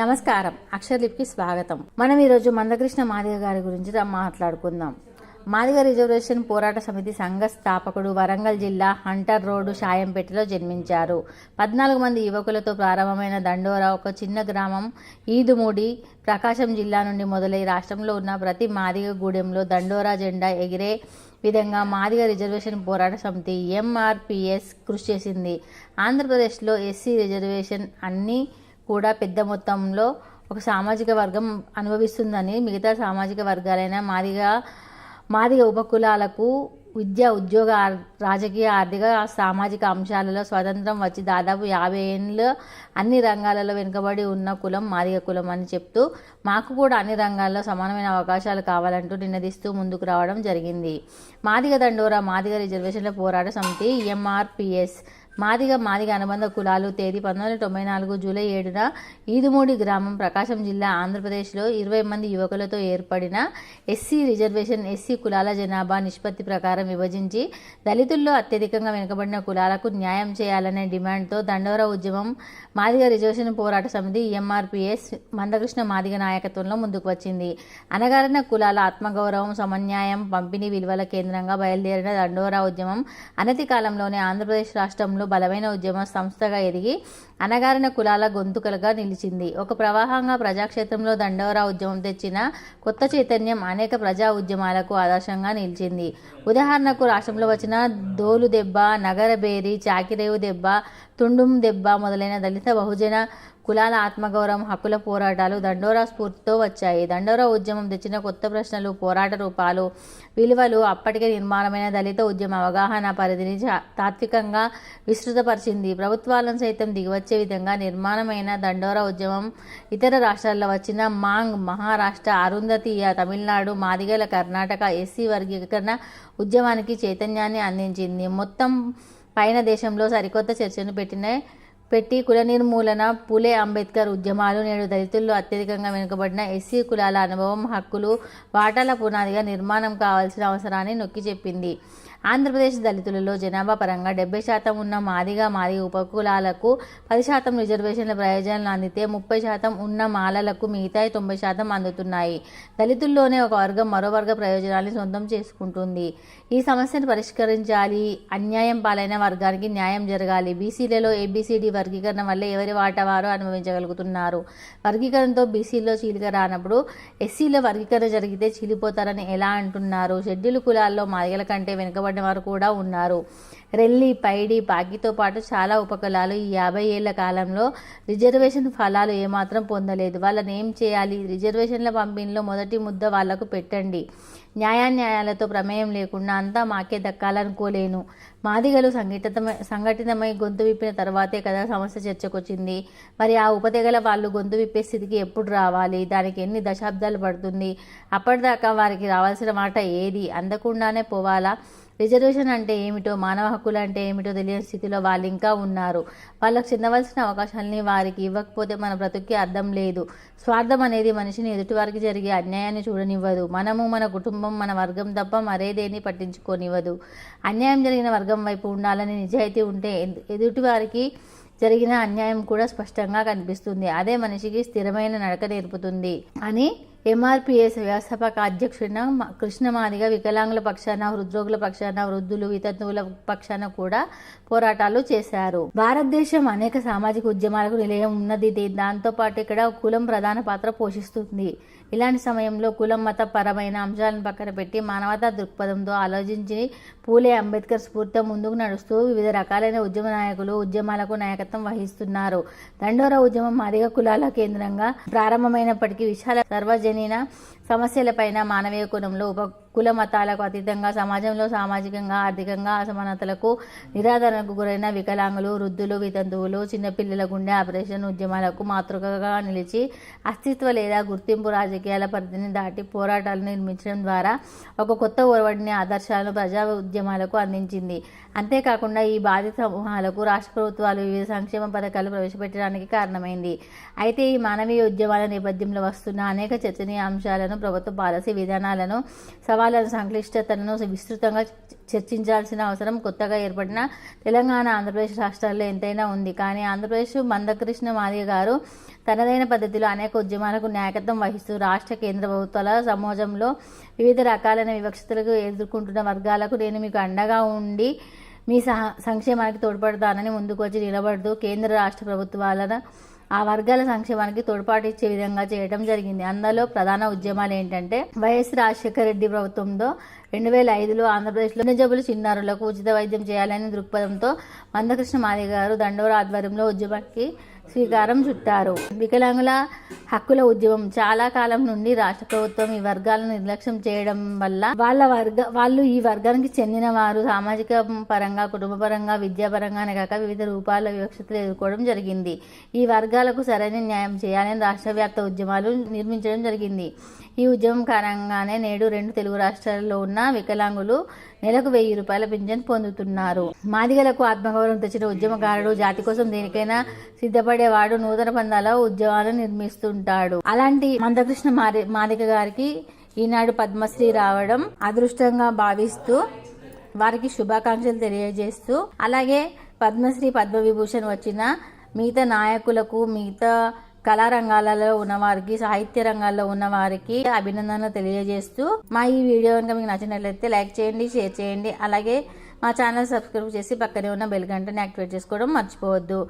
నమస్కారం. అక్షర్లిప్కి స్వాగతం. మనం ఈరోజు మందకృష్ణ మాదిగ గారి గురించి మాట్లాడుకుందాం. మాదిగ రిజర్వేషన్ పోరాట సమితి సంఘ స్థాపకుడు వరంగల్ జిల్లా హంటర్ రోడ్డు షాయంపేటలో జన్మించారు. పద్నాలుగు మంది యువకులతో ప్రారంభమైన దండోరా ఒక చిన్న గ్రామం ఈదుమూడి ప్రకాశం జిల్లా నుండి మొదలై రాష్ట్రంలో ఉన్న ప్రతి మాదిగ గూడెంలో దండోరా జెండా ఎగిరే విధంగా మాదిగ రిజర్వేషన్ పోరాట సమితి ఎంఆర్పిఎస్ కృషి చేసింది. ఆంధ్రప్రదేశ్లో ఎస్సీ రిజర్వేషన్ అన్ని కూడా పెద్ద మొత్తంలో ఒక సామాజిక వర్గం అనుభవిస్తుందని మిగతా సామాజిక వర్గాలైన మాదిగ మాదిగ ఉపకులాలకు విద్య ఉద్యోగ ఆర్- రాజకీయ ఆర్థిక సామాజిక అంశాలలో స్వతంత్రం వచ్చి దాదాపు యాభై ఏళ్ళు అన్ని రంగాలలో వెనుకబడి ఉన్న కులం మాదిగ కులం అని చెప్తూ మాకు కూడా అన్ని రంగాల్లో సమానమైన అవకాశాలు కావాలంటూ నినదిస్తూ ముందుకు రావడం జరిగింది. మాదిగ దండోరా మాదిగ రిజర్వేషన్ల పోరాట సమితి ఎంఆర్పిఎస్ మాదిగ మాదిగ అనుబంధ కులాలు తేదీ పంతొమ్మిది వందల తొంభై నాలుగు జూలై ఏడున ఈదుమూడి గ్రామం ప్రకాశం జిల్లా ఆంధ్రప్రదేశ్లో ఇరవై మంది యువకులతో ఏర్పడిన ఎస్సీ రిజర్వేషన్ ఎస్సీ కులాల జనాభా నిష్పత్తి ప్రకారం విభజించి దళితుల్లో అత్యధికంగా వెనుకబడిన కులాలకు న్యాయం చేయాలనే డిమాండ్తో దండోరా ఉద్యమం మాదిగ రిజర్వేషన్ పోరాట సమితి ఎంఆర్పిఎస్ మందకృష్ణ మాదిగ నాయకత్వంలో ముందుకు వచ్చింది. అనగారిన కులాల ఆత్మగౌరవం సమన్యాయం పంపిణీ విలువల కేంద్రంగా బయలుదేరిన దండోరా ఉద్యమం అనతి కాలంలోనే ఆంధ్రప్రదేశ్ రాష్ట్రంలో బలమైన ఉద్యమ సంస్థగా ఎదిగి అనగారిన కులాల గొంతుకలుగా నిలిచింది. ఒక ప్రవాహంగా ప్రజాక్షేత్రంలో దండోరా ఉద్యమం తెచ్చిన కొత్త చైతన్యం అనేక ప్రజా ఉద్యమాలకు ఆదర్శంగా నిలిచింది. ఉదాహరణకు రాష్ట్రంలో వచ్చిన దోలు దెబ్బ నగరబేరి చాకిరేవు దెబ్బ తుండుం దెబ్బ మొదలైన దళిత బహుజన కులాల ఆత్మగౌరవం హక్కుల పోరాటాలు దండోరా స్ఫూర్తితో వచ్చాయి. దండోరా ఉద్యమం తెచ్చిన కొత్త ప్రశ్నలు పోరాట రూపాలు విలువలు అప్పటికే నిర్మాణమైన దళిత ఉద్యమ అవగాహన పరిధిని తాత్వికంగా విస్తృతపరిచింది. ప్రభుత్వాలను సైతం దిగివచ్చే విధంగా నిర్మాణమైన దండోరా ఉద్యమం ఇతర రాష్ట్రాల్లో వచ్చిన మాంగ్ మహారాష్ట్ర అరుంధతీయ తమిళనాడు మాదిగల కర్ణాటక ఎస్సీ వర్గీకరణ ఉద్యమానికి చైతన్యాన్ని అందించింది. మొత్తం పైన దేశంలో సరికొత్త చర్చను పెట్టిన పెట్టి కుల నిర్మూలన పూలే అంబేద్కర్ ఉద్యమాలు నేడు దళితుల్లో అత్యధికంగా వెనుకబడిన ఎస్సీ కులాల అనుభవం హక్కులు వాటాల పునాదిగా నిర్మాణం కావాల్సిన అవసరాన్ని నొక్కి చెప్పింది. ఆంధ్రప్రదేశ్ దళితులలో జనాభా పరంగా డెబ్బై శాతం ఉన్న మాదిగా మాది ఉపకులాలకు పది శాతం రిజర్వేషన్ల ప్రయోజనాలు అందితే ముప్పై శాతం ఉన్న మాలలకు మిగతా తొంభై శాతం అందుతున్నాయి. దళితుల్లోనే ఒక వర్గం మరో వర్గ ప్రయోజనాన్ని సొంతం చేసుకుంటుంది. ఈ సమస్యను పరిష్కరించాలి. అన్యాయం పాలైన వర్గానికి న్యాయం జరగాలి. బీసీలలో ఏబీసీడీ వర్గీకరణ వల్ల ఎవరి వాటా వారు అనుభవించగలుగుతున్నారు? వర్గీకరణతో బీసీలో చీలిక రానప్పుడు ఎస్సీలో వర్గీకరణ జరిగితే చీలిపోతారని ఎలా అంటున్నారు? షెడ్యూల్ కులాల్లో మాదిగల కంటే వెనుకబడిన వారు కూడా ఉన్నారు. రెల్లి పైడి పాకితో పాటు చాలా ఉపకులాలు ఈ యాభై ఏళ్ళ కాలంలో రిజర్వేషన్ ఫలాలు ఏమాత్రం పొందలేదు. వాళ్ళని ఏం చేయాలి? రిజర్వేషన్ల పంపిణీలో మొదటి ముద్ద వాళ్ళకు పెట్టండి. న్యాయాన్యాయాలతో ప్రమేయం లేకుండా అంతా మాకే దక్కాలనుకోలేను. మాదిగలు సంఘటితమై సంఘటితమై గొంతు విప్పిన తర్వాతే కదా సమస్య చర్చకొచ్చింది. మరి ఆ ఉపతెగల వాళ్ళు గొంతు విప్పే స్థితికి ఎప్పుడు రావాలి? దానికి ఎన్ని దశాబ్దాలు పడుతుంది? అప్పటిదాకా వారికి రావాల్సిన మాట ఏది? అందకుండానే పోవాలా? రిజర్వేషన్ అంటే ఏమిటో మానవ హక్కులు అంటే ఏమిటో తెలియని స్థితిలో వాళ్ళు ఇంకా ఉన్నారు. వాళ్ళకు చెందవలసిన అవకాశాలని వారికి ఇవ్వకపోతే మన బ్రతుక్కి అర్థం లేదు. స్వార్థం అనేది మనిషిని ఎదుటివారికి జరిగే అన్యాయాన్ని చూడనివ్వదు. మనము మన కుటుంబం మన వర్గం తప్ప మరేదేని పట్టించుకోనివ్వదు. అన్యాయం జరిగిన వర్గం వైపు ఉండాలని నిజాయితీ ఉంటే ఎదుటివారికి జరిగిన అన్యాయం కూడా స్పష్టంగా కనిపిస్తుంది. అదే మనిషికి స్థిరమైన నడక నేర్పుతుంది. అని ఎంఆర్పిఎస్ వ్యవస్థాపక అధ్యక్షుడిన కృష్ణమాదిగ వికలాంగుల పక్షాన హృద్రోగుల పక్షాన వృద్ధులు వితంతువుల పక్షాన కూడా పోరాటాలు చేశారు. భారతదేశం అనేక సామాజిక ఉద్యమాలకు నిలయం ఉన్నది. దాంతోపాటు ఇక్కడ కులం ప్రధాన పాత్ర పోషిస్తుంది. ఇలాంటి సమయంలో కులం మత పరమైన అంశాలను పక్కన పెట్టి మానవతా దృక్పథంతో ఆలోచించి పూలే అంబేద్కర్ స్ఫూర్తితో ముందుకు నడుస్తూ వివిధ రకాలైన ఉద్యమ నాయకులు ఉద్యమాలకు నాయకత్వం వహిస్తున్నారు. దండోరా ఉద్యమం మాదిగ కులాల కేంద్రంగా ప్రారంభమైనప్పటికీ విశాల సర్వజనీన సమస్యలపైన మానవీయ కోణంలో ఉప కుల మతాలకు అతీతంగా సమాజంలో సామాజికంగా ఆర్థికంగా అసమానతలకు నిరాధరణకు గురైన వికలాంగులు వృద్ధులు వితంతువులు చిన్నపిల్లల గుండె ఆపరేషన్ ఉద్యమాలకు మాతృకగా నిలిచి అస్తిత్వ లేదా గుర్తింపు రాజకీయాల పరిధిని దాటి పోరాటాలు నిర్మించడం ద్వారా ఒక కొత్త ఒరవడిని ఆదర్శాలను ప్రజా ఉద్యమాలకు అందించింది. అంతేకాకుండా ఈ బాధిత సమూహాలకు రాష్ట్ర ప్రభుత్వాలు వివిధ సంక్షేమ పథకాలు ప్రవేశపెట్టడానికి కారణమైంది. అయితే ఈ మానవీయ ఉద్యమాల నేపథ్యంలో వస్తున్న అనేక చర్చనీయాంశాలను ప్రభుత్వ పాలసీ విధానాలను సవాల్ రకాల సంక్లిష్టతలను విస్తృతంగా చర్చించాల్సిన అవసరం కొత్తగా ఏర్పడిన తెలంగాణ ఆంధ్రప్రదేశ్ రాష్ట్రాల్లో ఎంతైనా ఉంది. కానీ ఆంధ్రప్రదేశ్ మందకృష్ణ మాదిగ గారు తనదైన పద్ధతిలో అనేక ఉద్యమాలకు నాయకత్వం వహిస్తూ రాష్ట్ర కేంద్ర ప్రభుత్వాల సమాజంలో వివిధ రకాలైన వివక్షతలకు ఎదుర్కొంటున్న వర్గాలకు నేను మీకు అండగా ఉండి మీ సహ సంక్షేమానికి తోడ్పడతానని ముందుకు వచ్చి నిలబడుతూ కేంద్ర రాష్ట్ర ప్రభుత్వాలను ఆ వర్గాల సంక్షేమానికి తోడ్పాటు ఇచ్చే విధంగా చేయడం జరిగింది. అందులో ప్రధాన ఉద్యమాలు ఏంటంటే వైఎస్ రాజశేఖర రెడ్డి ప్రభుత్వంలో రెండు వేల ఐదులో ఆంధ్రప్రదేశ్లో నిజబులు చిన్నారులకు ఉచిత వైద్యం చేయాలనే దృక్పథంతో మందకృష్ణ మాది గారు దండోర ఆధ్వర్యంలో ఉద్యమానికి శ్రీకారం చుట్టారు. వికలాంగుల హక్కుల ఉద్యమం చాలా కాలం నుండి రాష్ట్ర ప్రభుత్వం ఈ వర్గాలను నిర్లక్ష్యం చేయడం వల్ల వాళ్ళ వర్గ వాళ్ళు ఈ వర్గానికి చెందిన వారు సామాజిక పరంగా కుటుంబ పరంగా విద్యాపరంగానే కాక వివిధ రూపాల వివక్షతలు ఎదుర్కోవడం జరిగింది. ఈ వర్గాలకు సరైన న్యాయం చేయాలని రాష్ట్ర వ్యాప్త ఉద్యమాలు నిర్మించడం జరిగింది. ఈ ఉద్యమం కారణంగానే నేడు రెండు తెలుగు రాష్ట్రాల్లో ఉన్న వికలాంగులు నెలకు వెయ్యి రూపాయల పింఛన్ పొందుతున్నారు. మాదిగలకు ఆత్మగౌరవం తెచ్చిన ఉద్యమకారుడు జాతి కోసం దేనికైనా సిద్ధపడేవాడు నూతన పందాల ఉద్యమాలు నిర్మిస్తుంటాడు. అలాంటి మందకృష్ణ మారి మాదిక గారికి ఈనాడు పద్మశ్రీ రావడం అదృష్టంగా భావిస్తూ వారికి శుభాకాంక్షలు తెలియజేస్తూ అలాగే పద్మశ్రీ పద్మవిభూషణ్ వచ్చిన మిగతా నాయకులకు మిగతా కళారంగాలలో ఉన్నవారికి సాహిత్య రంగాల్లో ఉన్న వారికి అభినందనలు తెలియజేస్తూ మా ఈ వీడియో కనుక మీకు నచ్చినట్లయితే లైక్ చేయండి షేర్ చేయండి. అలాగే మా ఛానల్ సబ్స్క్రైబ్ చేసి పక్కనే ఉన్న బెల్ గంటని యాక్టివేట్ చేసుకోవడం మర్చిపోవద్దు.